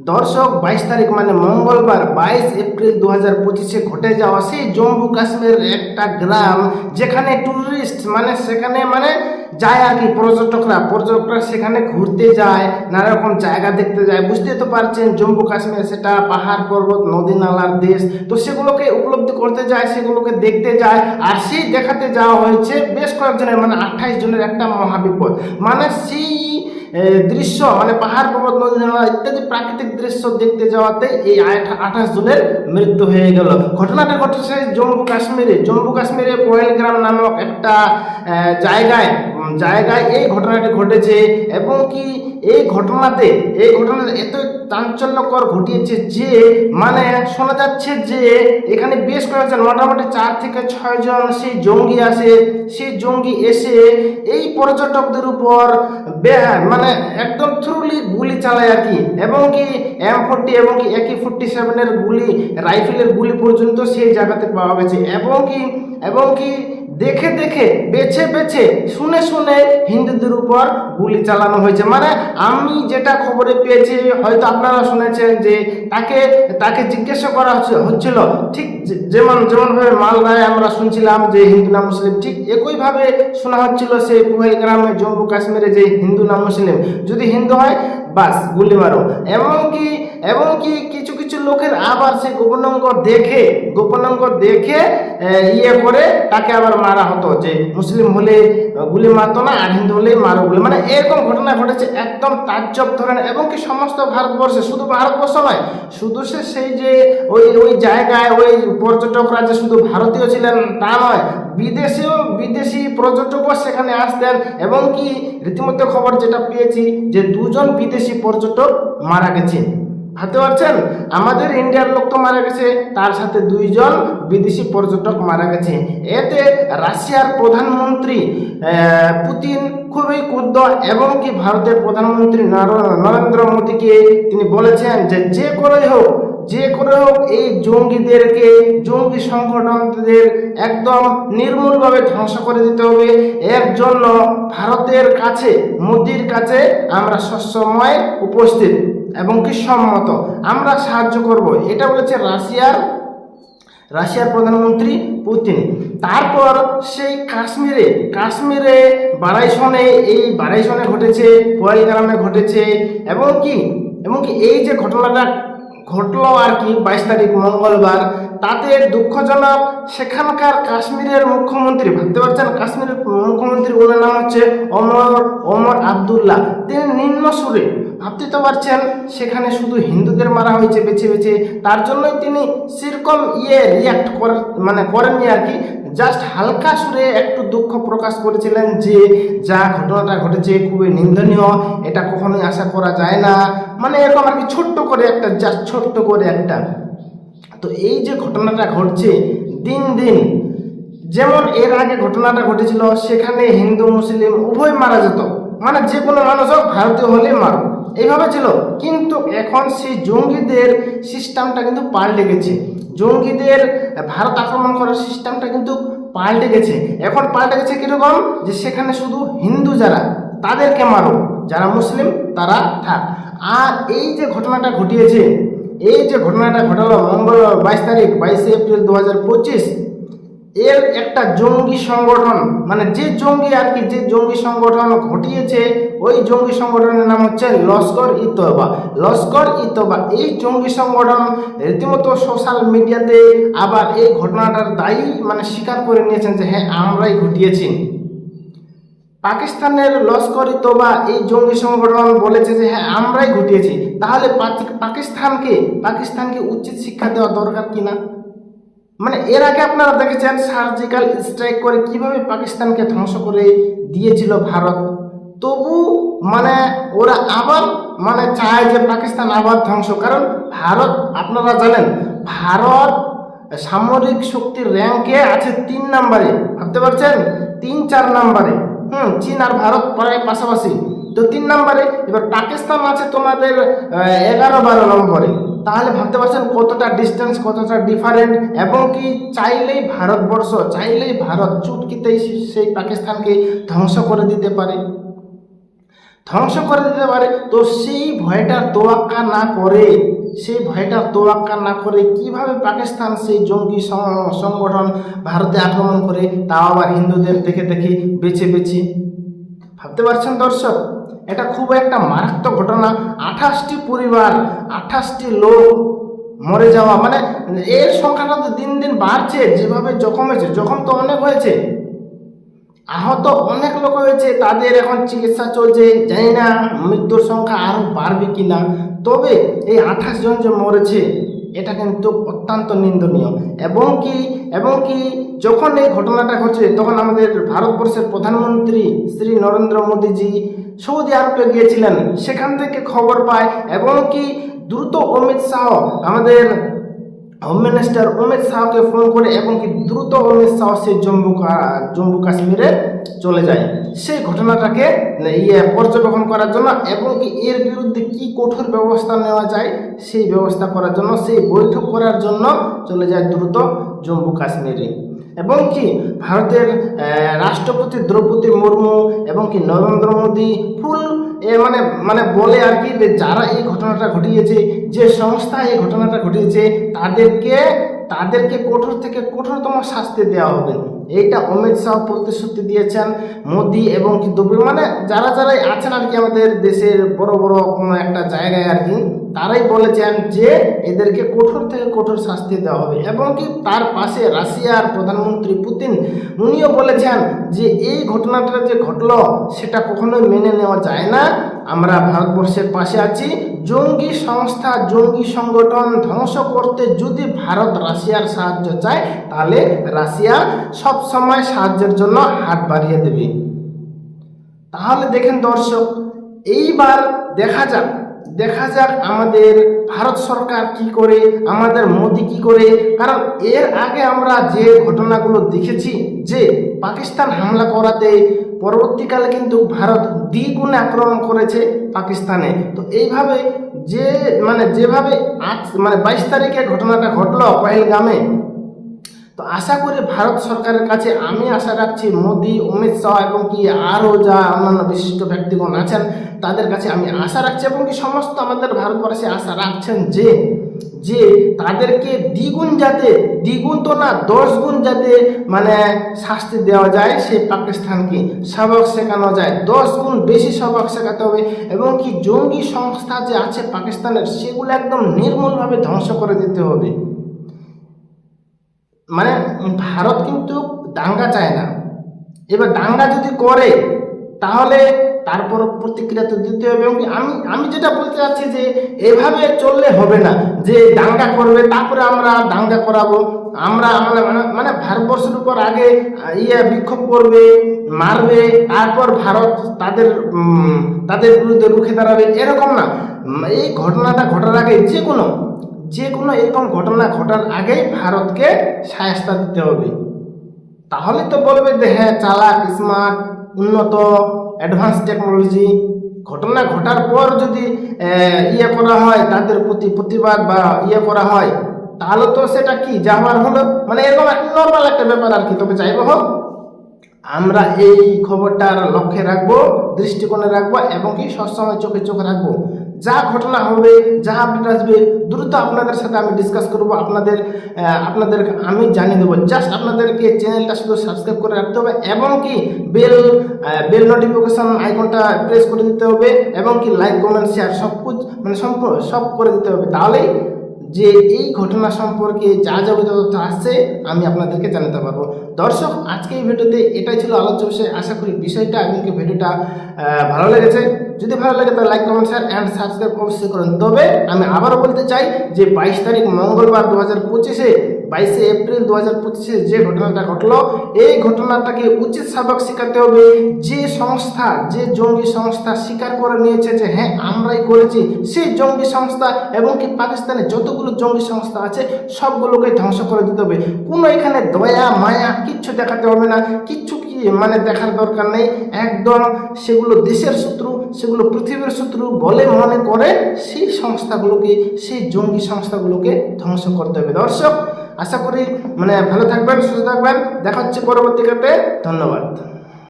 দর্শক, বাইশ তারিখ মানে মঙ্গলবার, বাইশ এপ্রিল দু হাজার পঁচিশে ঘটে যাওয়া সেই জম্মু কাশ্মীরের একটা গ্রাম যেখানে ট্যুরিস্ট মানে সেখানে মানে যায় আর কি পর্যটকরা। পর্যটকরা সেখানে ঘুরতে যায় নানা রকম জায়গা দেখতে যায়। বুঝতে তো পারছেন, জম্মু কাশ্মীর সেটা পাহাড় পর্বত, নদী নালার দেশ। তো সেগুলোকে উপলব্ধি করতে যায়, সেগুলোকে দেখতে যায়। আর সেই দেখাতে যাওয়া হয়েছে বেশ কয়েকজনের মানে আঠাইশ জনের একটা মহাবিপদ। মানে সেই দৃশ্য মানে পাহাড় পর্বত, নদী ইত্যাদি প্রাকৃতিক দৃশ্য দেখতে যাওয়াতে এই আঠাশ জনের মৃত্যু হয়ে গেল। ঘটনাটা ঘটেছে জম্মু কাশ্মীরে। জম্মু কাশ্মীরে পয়েলগ্রাম নামক একটা জায়গায় জায়গায় এই ঘটনাটি ঘটেছে এবং কি এই ঘটনাতে, এই ঘটনাটা এত চাঞ্চল্যকর ঘটিয়েছে যে মানে শোনা যাচ্ছে যে, এখানে বেশ কয়েকজন, মোটামুটি চার থেকে ছয় জন সেই জঙ্গি আসে। সেই জঙ্গি এসে এই পর্যটকদের উপর মানে একদম থ্রুলি গুলি চালায় আর কি। এবং কি এম ফোরটি এবং কি একে ফোরটি সেভেনের গুলি রাইফেলের গুলি পর্যন্ত সেই জায়গাতে পাওয়া গেছে। এবং কি এবং কি দেখে দেখে, বেছে বেছে, শুনে শুনে হিন্দুদের উপর গুলি চালানো হয়েছে। মানে আমি যেটা খবরে পেয়েছি, হয়তো আপনারা শুনেছেন যে তাকে তাকে জিজ্ঞাসা করা হচ্ছে, হচ্ছিল ঠিক যেমন, যেমনভাবে মালদায় আমরা শুনছিলাম যে হিন্দু না মুসলিম, ঠিক একইভাবে শোনা হচ্ছিল সেই গ্রামে জম্মু কাশ্মীরে যে হিন্দু না মুসলিম। যদি হিন্দু হয়, বাস গুলি মারো। এমনকি এমনকি কিছু লোকের আবার সে গোপনাঙ্গ দেখে গোপনাঙ্গ দেখে ইয়ে করে তাকে আবার মারা হতো যে মুসলিম হলে গুলি মারতো না, আর হিন্দু হলেই মারো গুলি মানে এরকম ঘটনা ঘটেছে একদম তাজ্জব ধরনের, এবং কি সমস্ত ভারতবর্ষে, শুধু ভারতবর্ষ নয়, শুধু সে সেই যে ওই ওই জায়গায়, ওই পর্যটকরা যে শুধু ভারতীয় ছিলেন তা নয়, বিদেশিও বিদেশি পর্যটকও সেখানে আসতেন। এবং কি, রীতিমতো খবর যেটা পেয়েছি যে দুজন বিদেশি পর্যটক মারা গেছে ভাবতে পারছেন? আমাদের ইন্ডিয়ার লোক তো মারা গেছে, তার সাথে দুইজন বিদেশি পর্যটক মারা গেছে। এতে রাশিয়ার প্রধানমন্ত্রী পুতিন খুবই ক্ষুব্ধ এবং কি ভারতের প্রধানমন্ত্রী নর- নরেন্দ্র মোদীকে তিনি বলেছেন যে যে করেই হোক যে কোনো এই জঙ্গিদেরকে, জঙ্গি সংগঠনদের একদম নির্মূলভাবে ধ্বংস করে দিতে হবে। এর জন্য ভারতের কাছে, মোদির কাছে আমরা সবসময় উপস্থিত এবং কি সম্মত। আমরা সাহায্য করব। এটা বলেছে রাশিয়ার রাশিয়ার প্রধানমন্ত্রী পুতিন। তারপর সেই কাশ্মীরে কাশ্মীরে বারাইসনে, এই বারাইসনে ঘটেছে পয়েলগ্রামে ঘটেছে, এবং কি এবং কি এই যে ঘটনাটা ঘটলো আর কি বাইশ তারিখ, মঙ্গলবার। তাতে দুঃখজনক, সেখানকার কাশ্মীরের মুখ্যমন্ত্রী, ভাবতে পারছেন? কাশ্মীরের মুখ্যমন্ত্রী ওনার নাম হচ্ছে অমর অমর আবদুল্লাহ। তিনি নিম্ন সুরে, ভাবতে তো পারছেন, সেখানে শুধু হিন্দুদের মারা হয়েছে বেছে বেছে। তার জন্যই তিনি সেরকম ইয়ে রিয়াক্ট করেন মানে করেননি আর কি। জাস্ট হালকা সুরে একটু দুঃখ প্রকাশ করেছিলেন যে যা ঘটনাটা ঘটেছে খুবই নিন্দনীয়, এটা কখনোই আশা করা যায় না। মানে এরকম আর কি ছোট্ট করে একটা, জাস্ট ছোট্ট করে একটা। তো এই যে ঘটনাটা ঘটছে দিন দিন, যেমন এর আগে ঘটনাটা ঘটেছিল, সেখানে হিন্দু, মুসলিম উভয় মারা যেত। মানে যে কোনো মানুষ হোক, ভারতীয় হলে মারো এইভাবে ছিল। কিন্তু এখন সেই জঙ্গিদের সিস্টেমটা কিন্তু পাল্টে গেছে। জঙ্গিদের ভারত আক্রমণ করার সিস্টেমটা কিন্তু পাল্টে গেছে। এখন পাল্টে গেছে কীরকম? যে সেখানে শুধু হিন্দু যারা, তাদেরকে মারো। যারা মুসলিম, তারা থাক। আর এই যে ঘটনাটা ঘটিয়েছে, এই যে ঘটনাটা ঘটালো মঙ্গলবার বাইশ তারিখ, বাইশে এপ্রিল দু হাজার পঁচিশ এর একটা জঙ্গি সংগঠন মানে যে জঙ্গি আর কি, যে জঙ্গি সংগঠন ঘটিয়েছে, ওই জঙ্গি সংগঠনের নাম হচ্ছে লস্কর ই লস্কর ই এই জঙ্গি সংগঠন রীতিমতো সোশ্যাল মিডিয়াতে আবার এই ঘটনাটার দায়ী মানে স্বীকার করে নিয়েছেন যে হ্যাঁ আমরাই ঘটিয়েছি। পাকিস্তানের লস্কর তোবা এই জঙ্গি সংগঠন বলেছে যে হ্যাঁ আমরাই ঘটিয়েছি। তাহলে পাকিস্তানকে পাকিস্তানকে উচিত শিক্ষা দেওয়া দরকার কিনা? মানে এর আগে আপনারা দেখেছেন সার্জিক্যাল স্ট্রাইক করে কীভাবে পাকিস্তানকে ধ্বংস করে দিয়েছিল ভারত। তবু মানে ওরা আবার মানে চায় যে পাকিস্তান আবার ধ্বংস। কারণ ভারত, আপনারা জানেন, ভারত সামরিক শক্তির র্যাঙ্কে আছে তিন নাম্বারে। ভাবতে পারছেন? তিন, চার নাম্বারে। হুম, চীন আর ভারত প্রায় পাশাপাশি। তো তিন নাম্বারে, এবার পাকিস্তান আছে তোমাদের এগারো, বারো নম্বরে। তাহলে ভাবতে পারছেন কতটা ডিস্টেন্স কতটা ডিফারেন্ট এবং কি চাইলেই ভারতবর্ষ, চাইলেই ভারত চুটকিতেই সেই পাকিস্তানকে ধ্বংস করে দিতে পারে। ধ্বংস করে দিতে পারে। তো সেই ভয়টার তোয়াক্কা না করে, সেই ভয়টার তোয়াক্কা না করে কীভাবে পাকিস্তান সেই জঙ্গি সংগঠন ভারতে আক্রমণ করে, তাও আবার হিন্দুদের দেখে দেখে বেছে বেছে। ভাবতে পারছেন দর্শক? এটা খুব একটা মারাত্মক ঘটনা। আঠাশটি পরিবার, আঠাশটি লোক মরে যাওয়া মানে এর সংখ্যাটা তো দিন দিন বাড়ছে, যেভাবে জখম হয়েছে, জখম তো অনেক হয়েছে। আহত অনেক লোক হয়েছে, তাদের এখন চিকিৎসা চলছে, জানি না মৃত্যুর সংখ্যা আরও বাড়বে কি না তবে এই আঠাশ জন যে মরেছে, এটা কিন্তু অত্যন্ত নিন্দনীয়। এবং কি এবং কি যখন এই ঘটনাটা ঘটছে তখন আমাদের ভারতবর্ষের প্রধানমন্ত্রী শ্রী নরেন্দ্র মোদীজি সৌদি আরবে গিয়েছিলেন। সেখান থেকে খবর পায় এবং কি দ্রুত অমিত শাহ, আমাদের হোম মিনিস্টার অমিত শাহকে ফোন করে এবং কি দ্রুত অমিত শাহ সেই জম্মু জম্মু কাশ্মীরে চলে যায়। সেই ঘটনাটাকে ইয়ে পর্যবেক্ষণ করার জন্য এবং কি এর বিরুদ্ধে কি কঠোর ব্যবস্থা নেওয়া যায়, সেই ব্যবস্থা করার জন্য, সেই বৈঠক করার জন্য চলে যায় দ্রুত জম্মু কাশ্মীরে। এবং কি ভারতের রাষ্ট্রপতি দ্রৌপদী মুর্মু এবং কি নরেন্দ্র মোদী ফুল, এ মানে মানে বলে আর কি যে যারা এই ঘটনাটা ঘটিয়েছে, যে সংস্থা এই ঘটনাটা ঘটিয়েছে, তাদেরকে তাদেরকে কঠোর থেকে কঠোরতম শাস্তি দেওয়া হবে। এইটা অমিত শাহ প্রতিশ্রুতি দিয়েছেন, মোদি এবং কি মানে যারা যারাই আছেন আর কি আমাদের দেশের বড় বড় কোনো একটা জায়গায় আর কি। তারাই বলেছেন যে এদেরকে কঠোর থেকে কঠোর শাস্তি দেওয়া হবে। এবং কি তার পাশে রাশিয়ার প্রধানমন্ত্রী পুতিন, উনিও বলেছেন যে এই ঘটনাটা যে ঘটলো, সেটা কখনোই মেনে নেওয়া যায় না। আমরা ভারতবর্ষের পাশে আছি। জঙ্গি সংস্থা, জঙ্গি সংগঠন ধ্বংস করতে যদি ভারত রাশিয়ার সাহায্য চায়, তাহলে রাশিয়া সব সময় সাহায্যের জন্য হাত বাড়িয়ে দেবে। তাহলে দেখেন দর্শক, এইবার দেখা যাক দেখা যাক আমাদের ভারত সরকার কি করে, আমাদের মোদি কি করে। কারণ এর আগে আমরা যে ঘটনাগুলো দেখেছি, যে পাকিস্তান হামলা করাতে পরবর্তীকালে কিন্তু ভারত দ্বিগুণে আক্রমণ করেছে পাকিস্তানে। তো এইভাবে যে মানে যেভাবে আজ মানে বাইশ তারিখে ঘটনাটা ঘটলো পহেলগামে তো আশা করি ভারত সরকারের কাছে আমি আশা রাখছি মোদি, অমিত শাহ এবং কি আরও যা অন্যান্য বিশিষ্ট ব্যক্তিগণ আছেন, তাদের কাছে আমি আশা রাখছি এবং কি সমস্ত আমাদের ভারতবর্ষে আশা রাখছেন যে যে তাদেরকে দ্বিগুণ যাতে, দ্বিগুণ তো না, দশ গুণ যাতে মানে শাস্তি দেওয়া যায় সেই পাকিস্তানকে, সবক শেখানো যায়, দশ গুণ বেশি সবক শেখাতে হবে এবং কি জঙ্গি সংস্থা যে আছে পাকিস্তানের, সেগুলো একদম নির্মূলভাবে ধ্বংস করে দিতে হবে। মানে ভারত কিন্তু দাঙ্গা চায় না। এবার দাঙ্গা যদি করে, তাহলে তারপর প্রতিক্রিয়া তো দিতে হবে। এবং আমি আমি যেটা বলতে চাচ্ছি যে, এভাবে চললে হবে না। যে দাঙ্গা করবে, তারপরে আমরা দাঙ্গা করাবো। আমরা মানে মানে- মানে ভারতবর্ষের উপর আগে ইয়ে বিক্ষোভ করবে, মারবে, তারপর ভারত তাদের তাদের বিরুদ্ধে রুখে দাঁড়াবে, এরকম না। এই ঘটনাটা ঘটার আগে যে কোনো যে কোনো এরকম ঘটনা ঘটার আগেই ভারতকে সায়স্তা দিতে হবে। তাহলে তো বলবে যে হ্যাঁ চালাক স্মার্ট উন্নত অ্যাডভান্স টেকনোলজি ঘটনা ঘটার পর যদি ইয়ে করা হয়, তাদের প্রতি প্রতিবাদ বা ইয়ে করা হয়, তাহলে তো সেটা কি? যাওয়ার হলো। মানে এরকম একটা নর্মাল একটা ব্যাপার আর কি, তবে চাইব হোক। আমরা এই খবরটার লক্ষ্যে রাখব, দৃষ্টিকোণে রাখব এবং কি সবসময় চোখে চোখে রাখব। যা ঘটনা হবে, যা আপডেট আসবে, দ্রুত আপনাদের সাথে আমি ডিসকাস করব। আপনাদের আপনাদের, আমি জানিয়ে দেবো। জাস্ট আপনাদেরকে চ্যানেলটা শুধু সাবস্ক্রাইব করে রাখতে হবে এবং কি বেল বেল নোটিফিকেশন আইকনটা প্রেস করে দিতে হবে এবং কি লাইক কমেন্ট শেয়ার সব কুছ মানে সম্পূর্ণ সব করে দিতে হবে। তাহলেই যে এই ঘটনা সম্পর্কে যা যাবতীয় তথ্য আসছে, আমি আপনাদেরকে জানাতে পারব। দর্শক, আজকে এই ভিডিওতে এটাই ছিল আলোচ্য বিষয়। আশা করি বিষয়টা আপনাকে ভিডিওটা ভালো লেগেছে। যদি ভালো লাগে, তাহলে like comment share and subscribe অবশ্যই করুন। তবে আমি আবারও বলতে চাই যে বাইশ তারিখ মঙ্গলবার দু হাজার পঁচিশে বাইশে এপ্রিল দু হাজার পঁচিশে যে ঘটনাটা ঘটলো, এই ঘটনাটাকে উচিত সাবক শেখাতে হবে। যে সংস্থা, যে জঙ্গি সংস্থা স্বীকার করে নিয়েছে যে হ্যাঁ আমরাই করেছি, সেই জঙ্গি সংস্থা এবং কি পাকিস্তানে যতগুলো জঙ্গি সংস্থা আছে, সবগুলোকে ধ্বংস করে দিতে হবে। কোনো এখানে দয়া, মায়া কিচ্ছু দেখাতে হবে না। কিচ্ছু কি মানে দেখার দরকার নেই। একদম সেগুলো দেশের শত্রু, সেগুলো পৃথিবীর শত্রু বলে মনে করে সেই সংস্থাগুলোকে, সেই জঙ্গি সংস্থাগুলোকে ধ্বংস করতে হবে। দর্শক আশা করি মানে ভালো থাকবেন সুস্থ থাকবেন। দেখা হচ্ছে পরবর্তীকালে ধন্যবাদ।